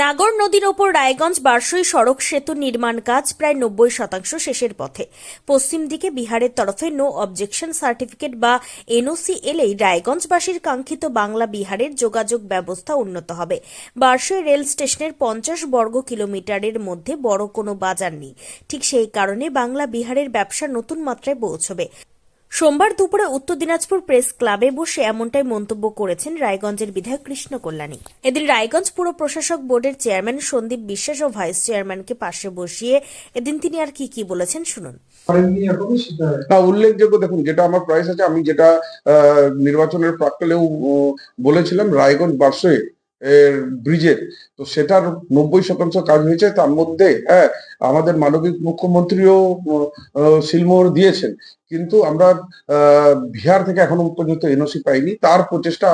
নাগর নদীর ওপর রায়গঞ্জ বারসই সড়ক সেতু নির্মাণ কাজ প্রায় নব্বই শতাংশ শেষের পথে। পশ্চিম দিকে বিহারের তরফে নো অবজেকশন সার্টিফিকেট বা এনওসি এলেই রায়গঞ্জবাসীর কাঙ্ক্ষিত বাংলা বিহারের যোগাযোগ ব্যবস্থা উন্নত হবে। বারসই রেল স্টেশনের পঞ্চাশ বর্গ কিলোমিটারের মধ্যে বড় কোনো বাজার নেই। ঠিক সেই কারণে বাংলা বিহারের ব্যবসা নতুন মাত্রায় পৌঁছবে। সোমবার দুপুরে উত্তর দিনাজপুর প্রেস ক্লাবে বসে এমনটাই মন্তব্য করেছেন রায়গঞ্জের বিধায়ক কৃষ্ণ কল্যাণী। এদিন রায়গঞ্জ পুর প্রশাসক বোর্ডের চেয়ারম্যান সন্দীপ বিশ্বাস ও ভাইস চেয়ারম্যানকে পাশে বসিয়ে এদিন তিনি আর কি কি বলেছেন শুনুন। না উল্লেখযোগ্য দেখুন যেটা আমার প্রাইস আছে আমি যেটা আহ, নির্বাচনের প্রাক্কালেও বলেছিলাম রায়গঞ্জ বার্ষে ব্রিজের। তো সেটার নব্বই শতাংশ কাজ হয়েছে তার মধ্যে হ্যাঁ আমাদের মানবিক মুখ্যমন্ত্রীও আহ, সিলমোহর দিয়েছেন। কিন্তু আমরা বিহার থেকে এখনও পর্যন্ত এনওসি পাইনি। তার প্রচেষ্টা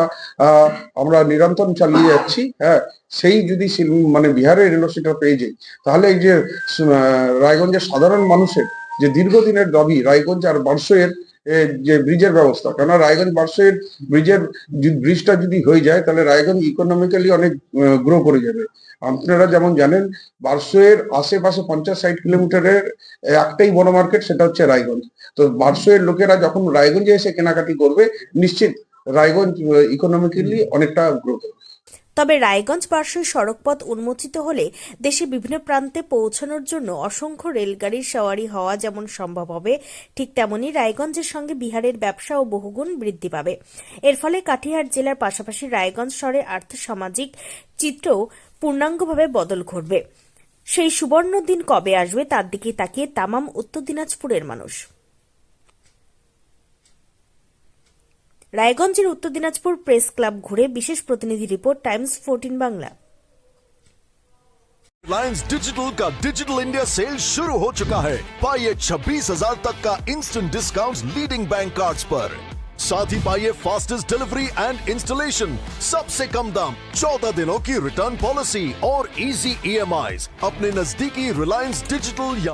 আমরা নিরন্তর চালিয়ে যাচ্ছি হ্যাঁ। সেই যদি মানে বিহারের এনওসিটা পেয়ে যাই তাহলে এই যে রায়গঞ্জের সাধারণ মানুষের যে দীর্ঘদিনের দাবি রায়গঞ্জ আর এ, যে ব্রিজের ব্যবস্থা। কেননা রায়গঞ্জ বারসইয়ের ব্রিজের ব্রিজটা যদি হয়ে যায়, তাহলে রায়গঞ্জ ইকোনমিক্যালি অনেক গ্রো করে যাবে। আপনারা যেমন জানেন বারসইয়ের আশেপাশে পঞ্চাশ ষাট কিলোমিটারের একটাই বড় মার্কেট সেটা হচ্ছে রায়গঞ্জ। তো বারসইয়ের লোকেরা যখন রায়গঞ্জে এসে কেনাকাটি করবে, নিশ্চিত রায়গঞ্জ ইকোনমিক্যালি অনেকটা গ্রো করবে। তবে রায়গঞ্জ বার্ষই সড়কপথ উন্মোচিত হলে দেশে বিভিন্ন প্রান্তে পৌঁছানোর জন্য অসংখ্য রেলগাড়ির সওয়ারি হওয়া যেমন সম্ভব হবে, ঠিক তেমনি রায়গঞ্জের সঙ্গে বিহারের ব্যবসা ও বহুগুণ বৃদ্ধি পাবে। এর ফলে কাটিহার জেলার পাশাপাশি রায়গঞ্জ শহরে আর্থসামাজিক চিত্রও পূর্ণাঙ্গভাবে বদল ঘটবে। সেই সুবর্ণ দিন কবে আসবে তার দিকে তাকিয়ে তামাম উত্তর দিনাজপুরের মানুষ। রায়গঞ্জের উত্তর দিনাজপুর প্রেস ক্লাব ঘুরে বিশেষ প্রতিনিধি report Times fourteen Bangla Reliance digital का डिजिटल इंडिया सेल शुरू हो चुका है पाइए छब्बीस हजार तक का instant discount leading bank cards पर साथ ही पाइए फास्टेस्ट डिलीवरी एंड इंस्टॉलेशन सबसे कम दाम 14 दिनों की रिटर्न पॉलिसी और इजी ईएमआई अपने नजदीकी रिलायंस डिजिटल या